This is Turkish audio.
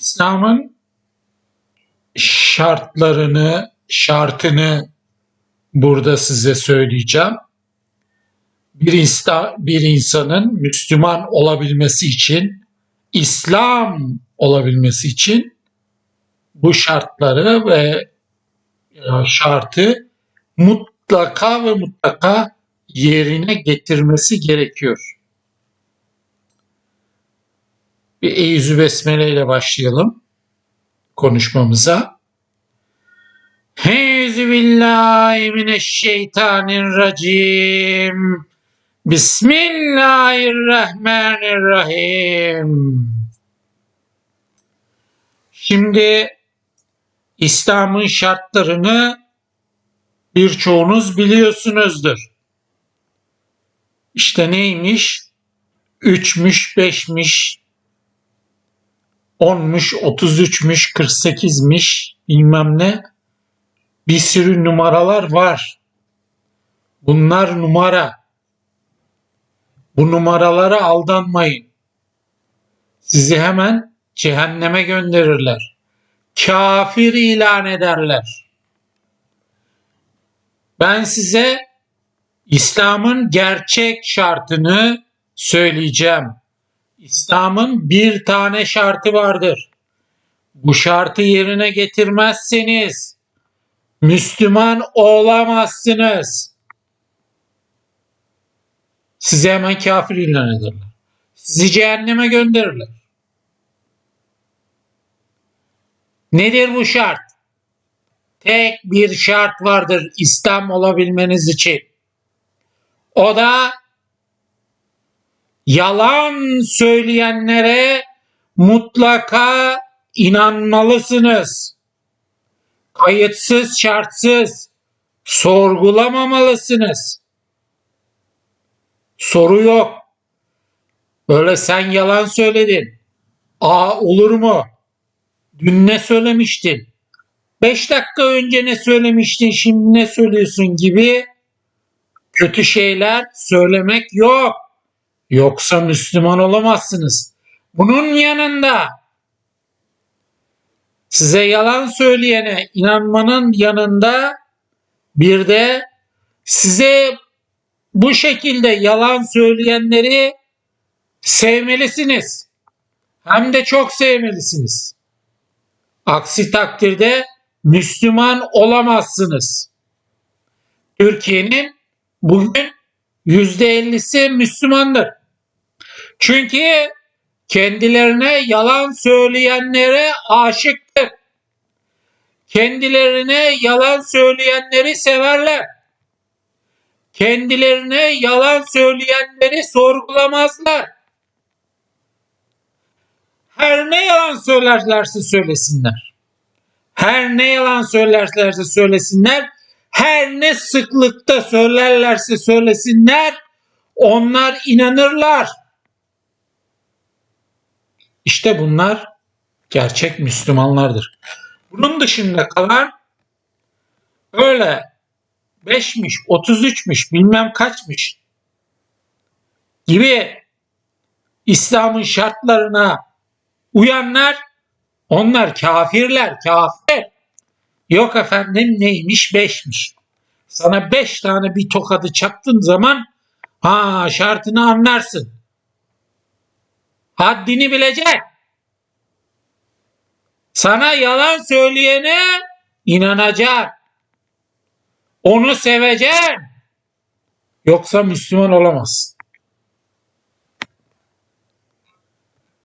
İslam'ın şartlarını, şartını burada size söyleyeceğim. Bir, insta, bir insanın Müslüman olabilmesi için, İslam olabilmesi için bu şartları ve e, şartı mutlaka ve mutlaka yerine getirmesi gerekiyor. Bir Eyüzü Besmele ile başlayalım konuşmamıza. Eyüzü billahi mineşşeytanirracim. Bismillahirrahmanirrahim. Şimdi İslam'ın şartlarını birçoğunuz biliyorsunuzdur. İşte neymiş? Üçmüş, beşmiş, onmuş, otuz üçmüş, kırk sekizmiş, bilmem ne. Bir sürü numaralar var. Bunlar numara. Bu numaralara aldanmayın. Sizi hemen cehenneme gönderirler. Kafir ilan ederler. Ben size İslam'ın gerçek şartını söyleyeceğim. İslam'ın bir tane şartı vardır. Bu şartı yerine getirmezseniz Müslüman olamazsınız. Sizi hemen kafir ilan ederler. Sizi cehenneme gönderirler. Nedir bu şart? Tek bir şart vardır İslam olabilmeniz için. O da yalan söyleyenlere mutlaka inanmalısınız. Kayıtsız, şartsız sorgulamamalısınız. Soru yok. Böyle sen yalan söyledin. Aa olur mu? Dün ne söylemiştin? Beş dakika önce ne söylemiştin şimdi ne söylüyorsun gibi kötü şeyler söylemek yok. Yoksa Müslüman olamazsınız. Bunun yanında size yalan söyleyene inanmanın yanında bir de size bu şekilde yalan söyleyenleri sevmelisiniz. Hem de çok sevmelisiniz. Aksi takdirde Müslüman olamazsınız. Türkiye'nin bugün yüzde ellisi Müslümandır. Çünkü kendilerine yalan söyleyenlere aşıktır. Kendilerine yalan söyleyenleri severler. Kendilerine yalan söyleyenleri sorgulamazlar. Her ne yalan söylerlerse söylesinler. Her ne yalan söylerlerse söylesinler. Her ne sıklıkta söylerlerse söylesinler. Onlar inanırlar. İşte bunlar gerçek Müslümanlardır. Bunun dışında kalan öyle 5'miş, 33'müş, bilmem kaçmış gibi İslam'ın şartlarına uyanlar onlar kafirler, kafir. Yok efendim neymiş beşmiş. Sana beş tane bir tokadı çaktığın zaman ha şartını anlarsın. Haddini bilecek. Sana yalan söyleyene inanacak. Onu seveceksin. Yoksa Müslüman olamazsın.